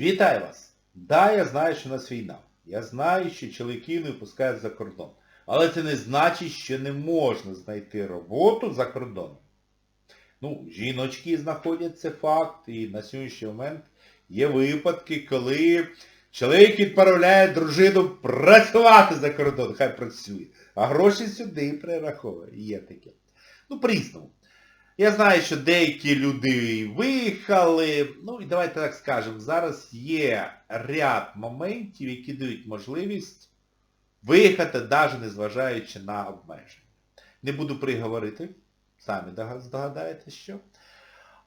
Вітаю вас! Да, я знаю, що у нас війна. Я знаю, що чоловіків не випускають за кордон. Але це не значить, що не можна знайти роботу за кордоном. Ну, жіночки знаходять це факт, і на сьогоднішній момент є випадки, коли чоловік відправляє дружину працювати за кордон, хай працює. А гроші сюди перераховує. Є таке. Ну, по-різному. Я знаю, що деякі люди виїхали. Ну і давайте так скажемо, зараз є ряд моментів, які дають можливість виїхати, навіть незважаючи на обмеження. Не буду приговорити, самі дога- здогадаєтесь що.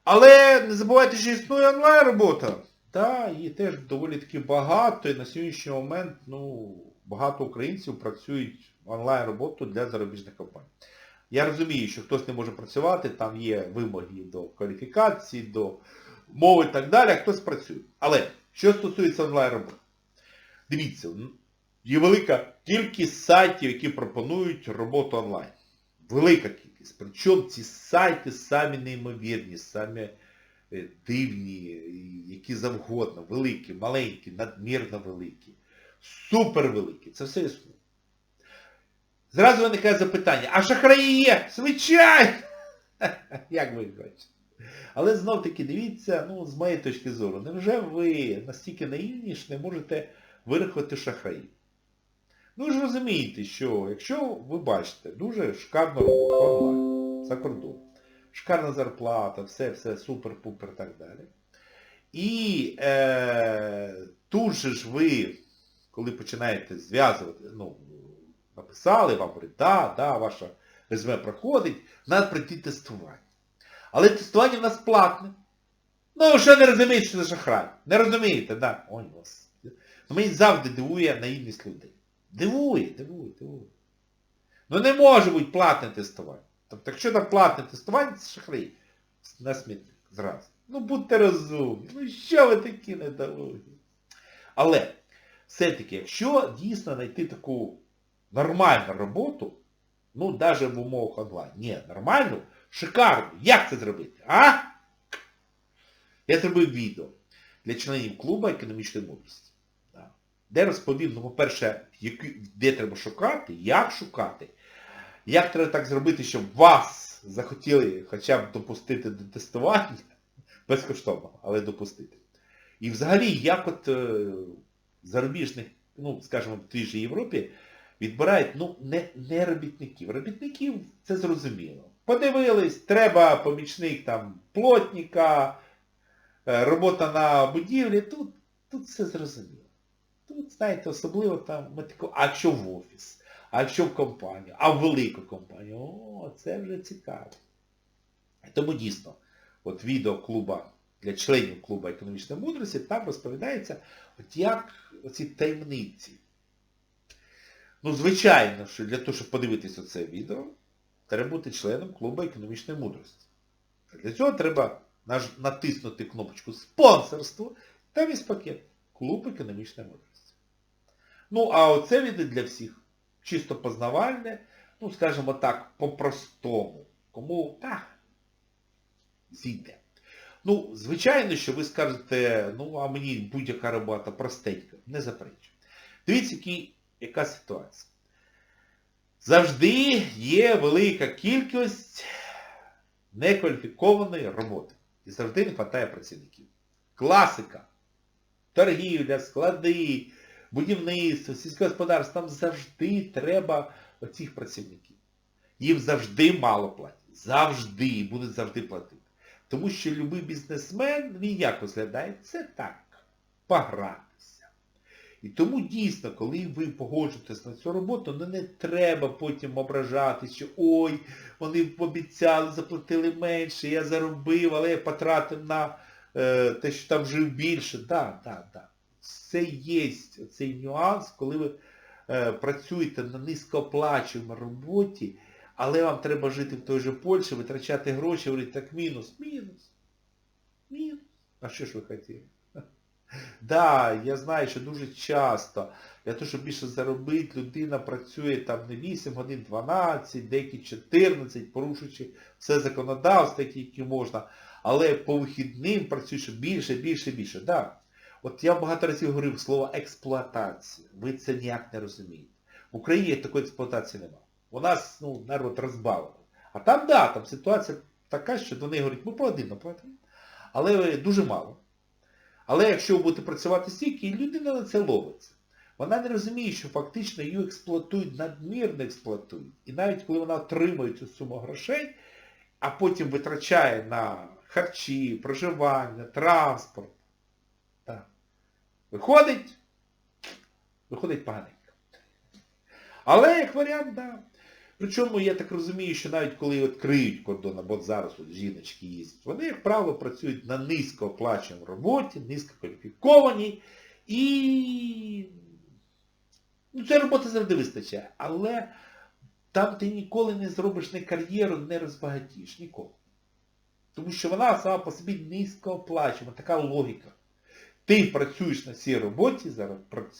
Але не забувайте, що існує онлайн-робота. Так, її теж доволі таки багато, і на сьогоднішній момент ну, багато українців працюють онлайн-роботу для зарубіжних компаній. Я розумію, що хтось не може працювати, там є вимоги до кваліфікації, до мови і так далі, а хтось працює. Але що стосується онлайн-роботи, дивіться, є велика кількість сайтів, які пропонують роботу онлайн. Велика кількість. Причому ці сайти самі неймовірні, самі е, дивні, які завгодно, великі, маленькі, надмірно великі, супервеликі. Це все існує. Зразу виникає запитання, а шахраї є? Звичайно! Як ви бачите? Але знов таки дивіться, ну, з моєї точки зору, невже ви настільки наївні, що не можете вирахувати шахраїв? Ну ви ж розумієте, що якщо ви бачите дуже шикарну роботу онлайн, за кордон, шикарна зарплата, все, все, супер-пупер так далі. І е, тут же ж ви, коли починаєте зв'язувати, ну, написали, вам говорять, да, да, ваше резюме проходить, треба пройти тестування. Але тестування в нас платне. Ну, що не розумієте, що це шахрай? Не розумієте, да? Ой. Ну, мені завжди дивує наївність людей. Дивує, дивує, дивує. Ну не може бути платне тестування. Тобто, якщо там платне тестування, це шахрай. На смітник зразу. Ну будьте розумні. Ну що ви такі недолугі? Але, все-таки, якщо дійсно знайти таку нормальну роботу, ну навіть в умовах онлайн, ні, нормальну, шикарну, як це зробити? А? Я зробив відео для членів клубу економічної мудрості. Де розповів, ну, по-перше, де треба шукати, як шукати, як треба так зробити, щоб вас захотіли хоча б допустити до тестування, безкоштовно, але допустити. І взагалі, як от е, зарубіжних, ну, скажімо, в тій же Європі, відбирають, ну, не, не робітників. Робітників це зрозуміло. Подивились, треба помічник там плотника, е, робота на будівлі, тут, тут все зрозуміло. Тут, знаєте, особливо там, ми тако, а якщо в офіс, а якщо в компанію, а в велику компанію, о, це вже цікаво. Тому дійсно, от відео клуба для членів клубу економічної мудрості, там розповідається, от як оці таємниці. Ну, звичайно, що для того, щоб подивитися це відео, треба бути членом клубу економічної мудрості. Для цього треба натиснути кнопочку спонсорство та весь пакет Клуб економічної мудрості. Ну, а оце відео для всіх чисто познавальне, ну, скажімо так, по-простому. Кому так, зійде. Ну, звичайно, що ви скажете, ну, а мені будь-яка робота простенька. Не заперечую. Дивіться, який, яка ситуація. Завжди є велика кількість некваліфікованої роботи. І завжди не вистачає працівників. Класика. Торгівля, склади, будівництво, сільське господарство, там завжди треба оцих працівників. Їм завжди мало платять. Завжди, і будуть завжди платити. Тому що любий бізнесмен, він як розглядає? Це так, погратися. І тому дійсно, коли ви погоджуєтесь на цю роботу, ну не треба потім ображати, що ой, вони обіцяли, заплатили менше, я заробив, але я потратив на е, те, що там жив більше. Так, так, так. Це є цей нюанс, коли ви е, працюєте на низькооплачуваній роботі, але вам треба жити в той же Польщі, витрачати гроші, говорити, так мінус, мінус, мінус. А що ж ви хотіли? Да, я знаю, що дуже часто для того, щоб більше заробити, людина працює там не 8 годин, 12, деякі 14, порушуючи все законодавство, яке яке можна, але по вихідним працює ще більше, більше, більше. Да. От я багато разів говорив слово експлуатація. Ви це ніяк не розумієте. В Україні такої експлуатації немає. У нас ну, народ розбавлений. А там, да, там ситуація така, що до неї говорять, ми погодинно платимо. Але дуже мало. Але якщо ви будете працювати стільки, людина на це ловиться. Вона не розуміє, що фактично її експлуатують, надмірно експлуатують. І навіть коли вона отримує цю суму грошей, а потім витрачає на харчі, проживання, транспорт, так. виходить, виходить поганенько. Але як варіант, да. Причому я так розумію, що навіть коли відкриють кордон, або зараз от жіночки їздять, вони, як правило, працюють на низькооплаченій роботі, низькокваліфікованій, і ну, цієї роботи завжди вистачає. Але там ти ніколи не зробиш не кар'єру, не розбагатіш. Ніколи. Тому що вона сама по собі низькооплачена, така логіка. Ти працюєш на цій роботі,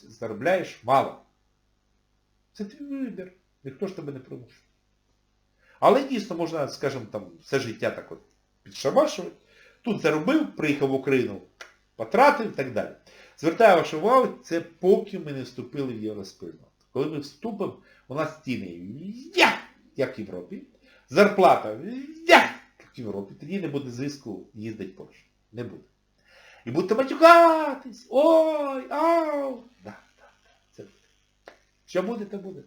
заробляєш мало. Це твій вибір. Ніхто ж тебе не примушує. Але дійсно можна, скажімо, там, все життя так от підшабашувати. Тут заробив, приїхав в Україну, потратив і так далі. Звертаю вашу увагу, це поки ми не вступили в євроспільноту. Коли ми вступимо, у нас ціни як, як в Європі. Зарплата як, як в Європі. Тоді не буде зв'язку їздити в Польщу. Не буде. І будете матюкатись. Ой, ау. Да, да, да. Це буде. Що буде, то буде.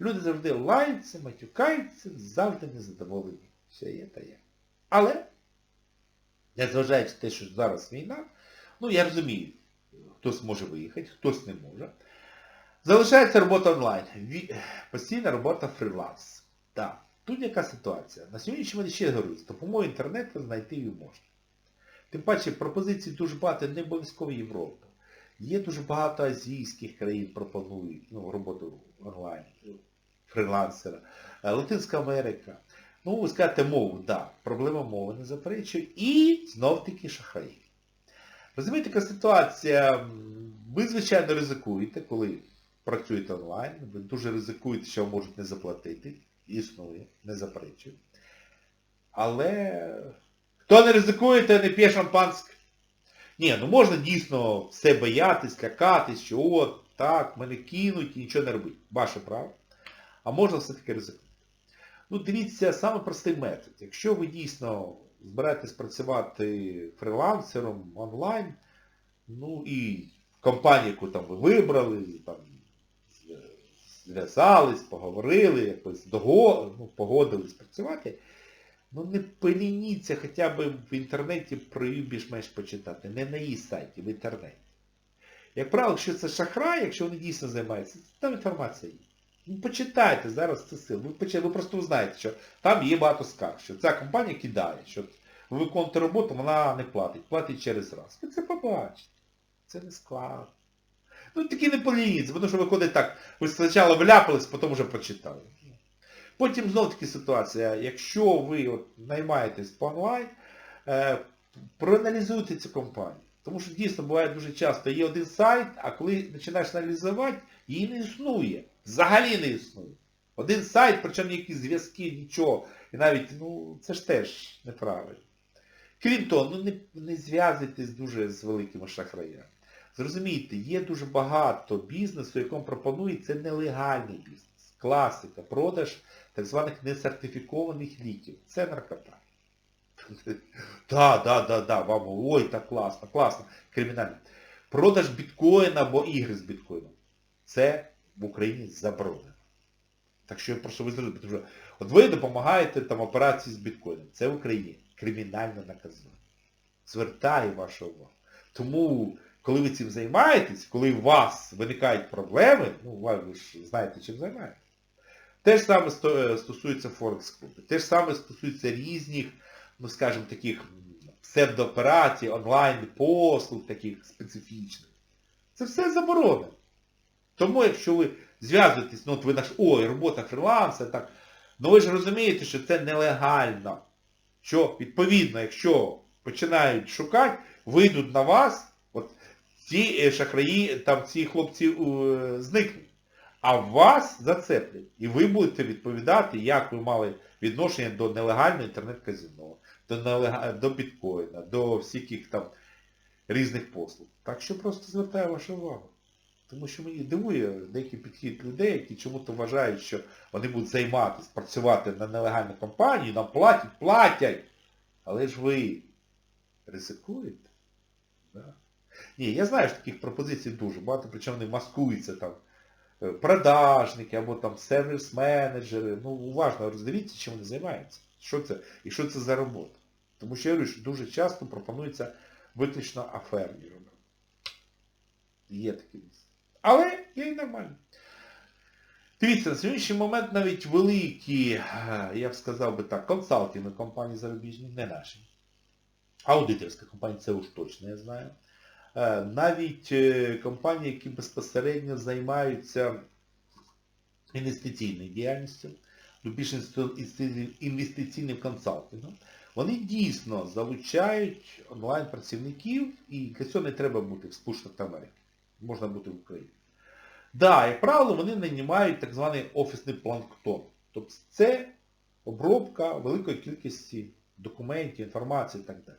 Люди завжди лаються, матюкаються, завжди незадоволені. Все є та є. Але, незважаючи на те, що зараз війна, ну я розумію, хтось може виїхати, хтось не може. Залишається робота онлайн. Постійна робота фріланс. Так. Тут яка ситуація? На сьогоднішній момент ще говорю, з інтернету знайти її можна. Тим паче пропозицій дуже багато, не обов'язково Європа. Є дуже багато азійських країн пропонують ну, роботу онлайн, фрилансера. Е, Латинська Америка. Ну, ви скажете мову, да, проблема мови не заперечую. І знов-таки шахраї. Розумієте, така ситуація, ви, звичайно, ризикуєте, коли працюєте онлайн, ви дуже ризикуєте, що вам можуть не заплатити. Існує, не заперечую. Але хто не ризикує, той не п'є шампанське. Ні, ну можна дійсно все боятись, лякатись, що от, так, мене кинуть і нічого не робити. Ваше право. А можна все-таки ризикнути. Ну, дивіться, саме простий метод. Якщо ви дійсно збираєтесь працювати фрилансером онлайн, ну і компанію, яку там ви вибрали, там зв'язались, поговорили, якось дого, ну, погодились працювати, ну не полініться хоча б в інтернеті про більш-менш почитати. Не на її сайті, в інтернеті. Як правило, якщо це шахрай, якщо вони дійсно займаються, там інформація є. Ну, почитайте зараз це сил. Ви, почитайте, ви просто знаєте, що там є багато скарг, що ця компанія кидає, що ви виконуєте роботу, вона не платить, платить через раз. Ви це побачите. Це не складно. Ну такі не полініться, тому що виходить так, ви спочатку вляпались, потім вже прочитали. Потім знов таки ситуація, якщо ви от наймаєтесь по онлайн, е, проаналізуйте цю компанію. Тому що дійсно буває дуже часто, є один сайт, а коли починаєш аналізувати, її не існує. Взагалі не існує. Один сайт, причому ніякі зв'язки, нічого. І навіть, ну, це ж теж неправильно. Крім того, ну не, не зв'язуйтесь дуже з великими шахраями. Зрозумійте, є дуже багато бізнесу, якому пропонують, це нелегальний бізнес. Класика, продаж так званих несертифікованих ліків. Це наркота. Так, так, так, так, вам, ой, так класно, класно, кримінально. Продаж біткоїна або ігри з біткоїном. Це в Україні заборонено. Так що я прошу ви зрозуміти, тому що от ви допомагаєте там операції з біткоїном. Це в Україні кримінально наказано. Звертаю вашу увагу. Тому, коли ви цим займаєтесь, коли у вас виникають проблеми, ну, ви ж знаєте, чим займаєтесь. Те ж саме стосується Форекс-клубу. Те ж саме стосується різних, ну скажімо, таких псевдооперацій, онлайн-послуг таких специфічних. Це все заборонено. Тому якщо ви зв'язуєтесь, ну от ви наш, ой, робота фриланса, так, ну ви ж розумієте, що це нелегально. Що, відповідно, якщо починають шукати, вийдуть на вас, от ці шахраї, там ці хлопці е, зникнуть. А вас зацеплять. І ви будете відповідати, як ви мали відношення до нелегального інтернет-казино, до, нелег... до біткоїна, до всяких там різних послуг. Так що просто звертаю вашу увагу. Тому що мені дивує деякий підхід людей, які чому-то вважають, що вони будуть займатися, працювати на нелегальну компанію, нам платять, платять. Але ж ви ризикуєте. Да? Ні, я знаю, що таких пропозицій дуже багато, причому вони маскуються там е, продажники або там сервіс-менеджери. Ну, уважно роздивіться, чим вони займаються. Що це? І що це за робота. Тому що я говорю, що дуже часто пропонується виключно аферні роботи. Є такі місця. Але є і нормально. Дивіться, на сьогоднішній момент навіть великі, е, я б сказав би так, консалтингові компанії зарубіжні, не наші. Аудиторська компанія, це уж точно я знаю. Е, Навіть е, компанії, які безпосередньо займаються інвестиційною діяльністю, ну, більш інвестиційним консалтингом, вони дійсно залучають онлайн-працівників, і для цього не треба бути в Сполучених Америки. Можна бути в Україні. Да, як правило, вони нанімають так званий офісний планктон. Тобто це обробка великої кількості документів, інформації і так далі.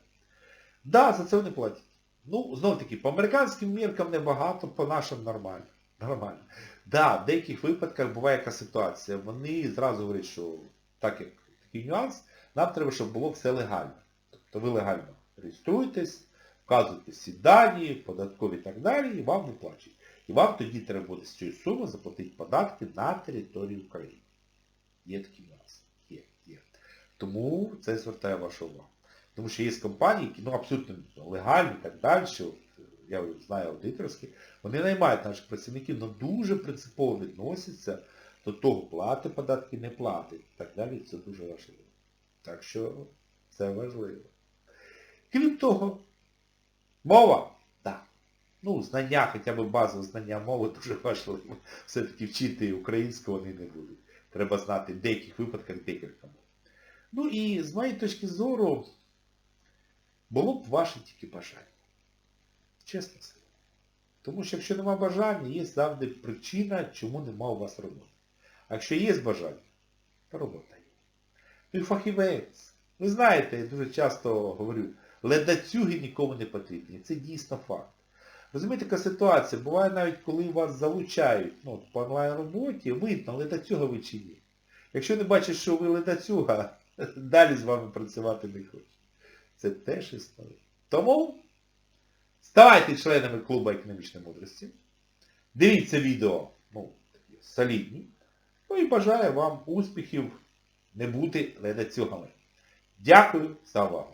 Да, за це вони платять. Ну, знову таки, по американським міркам небагато, по нашим нормально. Нормально. Да, в деяких випадках буває яка ситуація. Вони зразу говорять, що так як такий нюанс, нам треба, щоб було все легально. Тобто ви легально реєструєтесь, вказуєте всі дані, податкові і так далі, і вам виплачують. І вам тоді треба буде з цієї суми заплатити податки на території України. Є такий нюанс. Є, є. Тому це звертає вашу увагу. Тому що є компанії, які ну, абсолютно легальні і так далі, я знаю аудиторські, вони наймають наших працівників, але дуже принципово відносяться до того, плати податки, не платить. І так далі, це дуже важливо. Так що це важливо. Крім того, мова. Ну, знання, хоча б базове знання мови дуже важливо. Все-таки вчити українську вони не будуть. Треба знати в деяких випадках декілька мов. Ну і з моєї точки зору, було б ваше тільки бажання. Чесно сказати. Тому що якщо нема бажання, є завжди причина, чому нема у вас роботи. А якщо є бажання, то робота є. Ви фахівець. Ви знаєте, я дуже часто говорю, ледацюги нікому не потрібні. Це дійсно факт. Розумієте, така ситуація, буває навіть, коли вас залучають ну, по онлайн-роботі, видно, ледацюга ви чи ні. Якщо не бачиш, що ви ледацюга, далі з вами працювати не хочуть. Це теж історія. Тому ставайте членами клубу економічної мудрості. Дивіться відео, ну, солідні. Ну і бажаю вам успіхів не бути ледацюгами. Дякую за увагу.